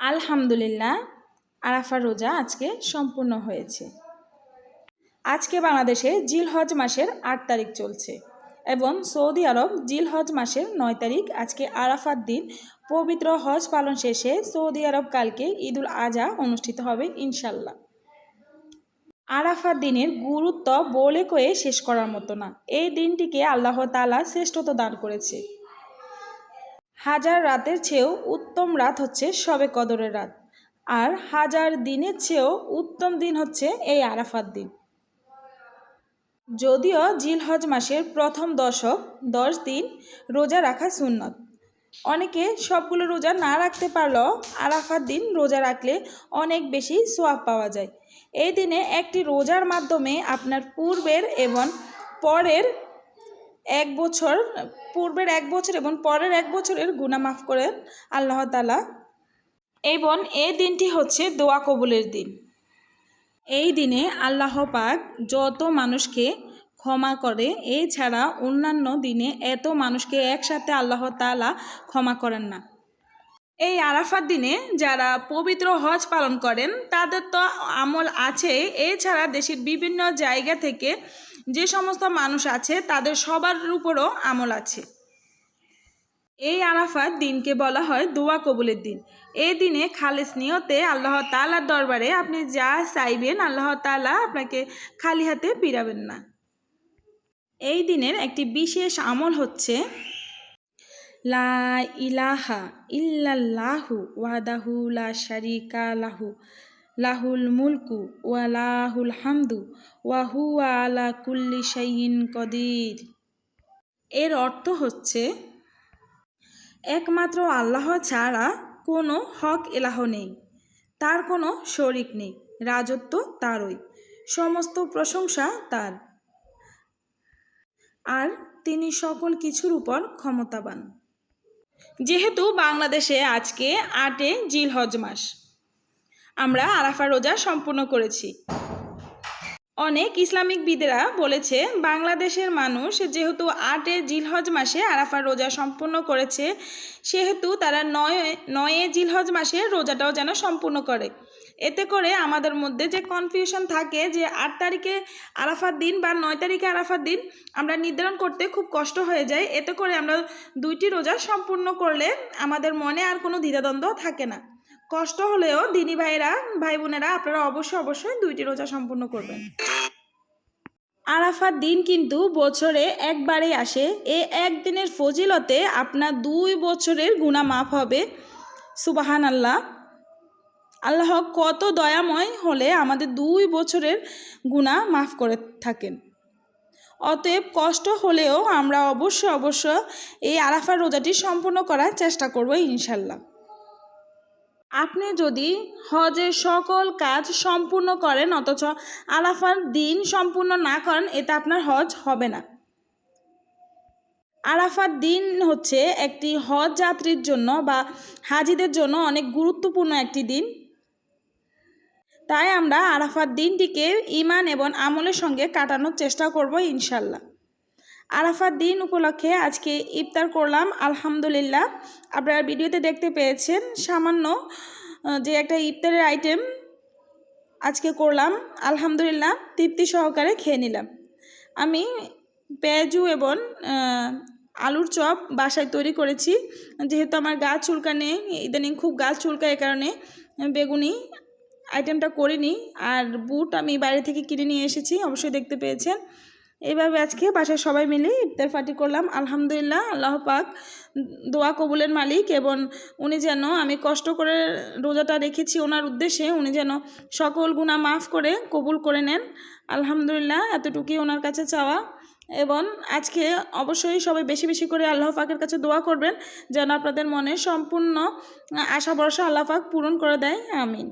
আলহামদুলিল্লাহ, আরাফার রোজা আজকে সম্পূর্ণ হয়েছে। আজকে বাংলাদেশে জিলহজ মাসের আট তারিখ চলছে এবং সৌদি আরব জিলহজ মাসের নয় তারিখ আজকে আরাফার দিন। পবিত্র হজ পালন শেষে সৌদি আরব কালকে ঈদুল আজহা অনুষ্ঠিত হবে ইনশাল্লাহ আরাফার দিনের গুরুত্ব বলে কয়ে শেষ করার মতো না। এই দিনটিকে আল্লাহ তালা শ্রেষ্ঠত্ব দান করেছে। হাজার রাতের চেয়েও উত্তম রাত হচ্ছে সবে কদরের রাত। আর হাজার দিনের চেয়েও উত্তম দিন হচ্ছে এই আরাফাত দিন। যদিও জিলহজ মাসের প্রথম দশক, দশ দিন রোজা রাখা সুন্নত। অনেকে সবগুলো রোজা না রাখতে পারলেও আরাফাত দিন রোজা রাখলে অনেক বেশি সোয়াব পাওয়া যায়। এই দিনে একটি রোজার মাধ্যমে আপনার পূর্বের এবং পরের এক বছর, পূর্বের এক বছর এবং পরের এক বছরের গুণা মাফ করেন আল্লাহ তালা এবং এই দিনটি হচ্ছে দোয়া কবুলের দিন। এই দিনে আল্লাহ পাক যত মানুষকে ক্ষমা করে, এছাড়া অন্যান্য দিনে এত মানুষকে একসাথে আল্লাহ তালা ক্ষমা করেন না। এই আরাফার দিনে যারা পবিত্র হজ পালন করেন, তাদের তো আমল আছে এছাড়া দেশের বিভিন্ন জায়গা থেকে যে সমস্ত মানুষ আছে, তাদের সবার উপরও আমল আছে। এই আরাফাত দিনকে বলা হয় দোয়া কবুলের দিন। এই দিনে খালেস নিয়তে আল্লাহ তালার দরবারে আপনি যা চাইবেন, আল্লাহ তালা আপনাকে খালি হাতে পিরাবেন না। এই দিনের একটি বিশেষ আমল হচ্ছে, লা ইলাহা ইল্লাল্লাহু ওয়াদাহু লা শারিকা লাহু। লাহুল মুলকু ওয়া লাহুল হামদু ওয়া হুয়া আলা কুল্লি শাইইন কদির। এর অর্থ হচ্ছে, একমাত্র আল্লাহ ছাড়া কোনো হক এলাহ নেই, তার কোনো শরিক নেই, রাজত্ব তারই, সমস্ত প্রশংসা তার। আর তিনি সকল কিছুর উপর ক্ষমতাবান। যেহেতু বাংলাদেশে আজকে আটে জিলহজ মাস আমরা আরাফা রোজা সম্পূর্ণ করেছি। অনেক ইসলামিক বিদেরা বলেছে, বাংলাদেশের মানুষ যেহেতু আটে জিলহজ মাসে আরাফা রোজা সম্পূর্ণ করেছে, সেহেতু তারা নয়, নয়ে জিলহজ মাসে রোজাটাও যেন সম্পূর্ণ করে। এতে করে আমাদের মধ্যে যে কনফিউশন থাকে যে আট তারিখে আরাফার দিন বা নয় তারিখে আরাফার দিন আমরা নির্ধারণ করতে খুব কষ্ট হয়ে যায়। এতে করে আমরা দুইটি রোজা সম্পূর্ণ করলে আমাদের মনে আর কোনো দ্বিধাদ্বন্দ্ব থাকে না। কষ্ট হলেও দিনী ভাইরা ভাই বোনেরা, আপনারা অবশ্যই অবশ্যই দুইটি রোজা সম্পূর্ণ করবেন। আরাফার দিন কিন্তু বছরে একবারেই আসে। এ একদিনের ফজিলতে আপনার দুই বছরের গুণা মাফ হবে। সুবাহান আল্লাহ আল্লাহ কত দয়াময় হলে আমাদের দুই বছরের গুণা মাফ করে থাকেন। অতএব কষ্ট হলেও আমরা অবশ্য অবশ্য এই আরাফার রোজাটি সম্পূর্ণ করার চেষ্টা করব ইনশাল্লাহ। আপনি যদি হজের সকল কাজ সম্পূর্ণ করেন, অথচ আরাফার দিন সম্পূর্ণ না করেন, এতে আপনার হজ হবে না। আরাফার দিন হচ্ছে একটি হজ যাত্রীর জন্য বা হাজিদের জন্য অনেক গুরুত্বপূর্ণ একটি দিন। তাই আমরা আরাফার দিনটিকে ইমান এবং আমলের সঙ্গে কাটানোর চেষ্টা করব ইনশাল্লাহ আরাফার দিন উপলক্ষে আজকে ইফতার করলাম, আলহামদুলিল্লাহ। আপনারা ভিডিওতে দেখতে পেয়েছেন সামান্য যে একটা ইফতারের আইটেম আজকে করলাম, আলহামদুলিল্লাহ, তৃপ্তি সহকারে খেয়ে নিলাম। আমি পেঁয়াজু এবং আলুর চপ বাসায় তৈরি করেছি। যেহেতু আমার গা চুলকানে, ইদানিং খুব গা চুলকা এ কারণে বেগুনি আইটেমটা করিনি। আর বুট আমি বাইরে থেকে কিনে নিয়ে এসেছি, অবশ্যই দেখতে পেয়েছেন। এইভাবে আজকে বাসায় সবাই মিলে ইফতার পার্টি করলাম। আলহামদুলিল্লাহ, আল্লাহ পাক দোয়া কবুলের মালিক এবং উনি যেন আমি কষ্ট করে রোজাটা রেখেছি ওনার উদ্দেশ্যে উনি যেন সকল গুণা মাফ করে কবুল করে নেন। আলহামদুলিল্লাহ, এতটুকুই ওনার কাছে চাওয়া এবং আজকে অবশ্যই সবাই বেশি বেশি করে আল্লাহ পাকের কাছে দোয়া করবেন যেন আপনাদের মনে সম্পূর্ণ আশা ভরসা আল্লাহ পাক পূরণ করে দেয়। আমিন।